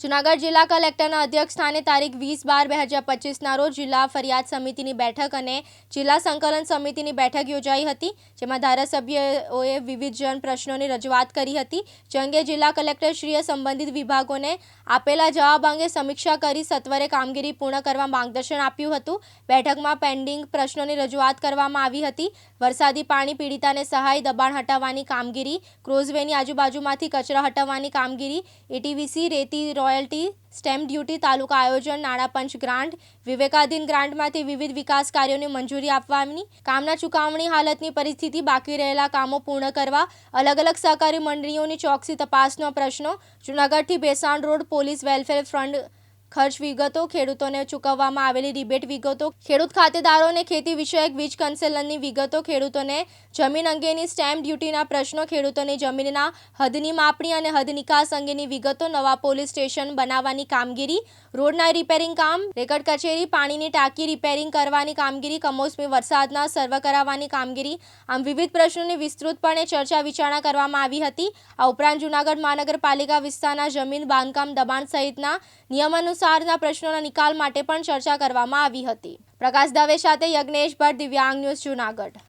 જુનાગઢ જિલ્લા કલેક્ટરના અધ્યક્ષ સ્થાને તારીખ વીસ બાર બે હજાર પચીસના રોજ જિલ્લા ફરિયાદ સમિતિની બેઠક અને જિલ્લા સંકલન સમિતિની બેઠક યોજાઈ હતી, જેમાં ધારાસભ્યોએ વિવિધ જન પ્રશ્નોની રજૂઆત કરી હતી. જે અંગે જિલ્લા કલેક્ટરશ્રીએ સંબંધિત વિભાગોને આપેલા જવાબ અંગે સમીક્ષા કરી સત્વરે કામગીરી પૂર્ણ કરવા માર્ગદર્શન આપ્યું હતું. બેઠકમાં પેન્ડિંગ પ્રશ્નોની રજૂઆત કરવામાં આવી હતી. વરસાદી પાણી પીડિતાને સહાય, દબાણ હટાવવાની કામગીરી, ક્રોઝવેની આજુબાજુમાંથી કચરા હટાવવાની કામગીરી, એટીવીસી રેતી રોયલ્ટી, સ્ટેમ્પ ડ્યુટી, તાલુકા આયોજન, નાણાં પંચ ગ્રાન્ટ, વિવેકાધીન ગ્રાન્ટમાંથી વિવિધ વિકાસ કાર્યોની મંજૂરી આપવાની, કામના ચુકવણી હાલતની પરિસ્થિતિ, બાકી રહેલા કામો પૂર્ણ કરવા અલગ અલગ સહકારી મંડળીઓની ચોકસી તપાસનો પ્રશ્નો, જૂનાગઢથી Bhesan road police welfare fund ખર્ચ વિગતો ખેડૂતોને ચૂકવવામાં આવેલી રિબેટ વિગતો ખેડૂત ખાતેદારોને ખેતી વિષયક વીજ કન્સેલનની વિગતો ખેડૂતોને જમીન અંગેની સ્ટેમ્પ ડ્યુટીના પ્રશ્નો ખેડૂતોની જમીનના હદની માપણી અને હદ નિકાસ અંગેની વિગતો નવા પોલીસ સ્ટેશન બનાવવાની કામગીરી, રોડના રિપેરિંગ કામ, રેકર્ડ કચેરી, પાણીની ટાંકી રિપેરિંગ કરવાની કામગીરી, કમોસમી વરસાદના સર્વ કરાવવાની કામગીરી, આમ વિવિધ પ્રશ્નોની વિસ્તૃતપણે ચર્ચા વિચારણા કરવામાં આવી હતી. આ ઉપરાંત જૂનાગઢ મહાનગરપાલિકા વિસ્તારના જમીન, બાંધકામ, દબાણ સહિતના નિયમાનુસારના પ્રશ્નોના નિકાલ માટે પણ ચર્ચા કરવામાં આવી હતી. પ્રકાશ દવે સાથે યજ્ઞેશ ભટ્ટ દિવ્યાંગ ન્યૂઝ જૂનાગઢ.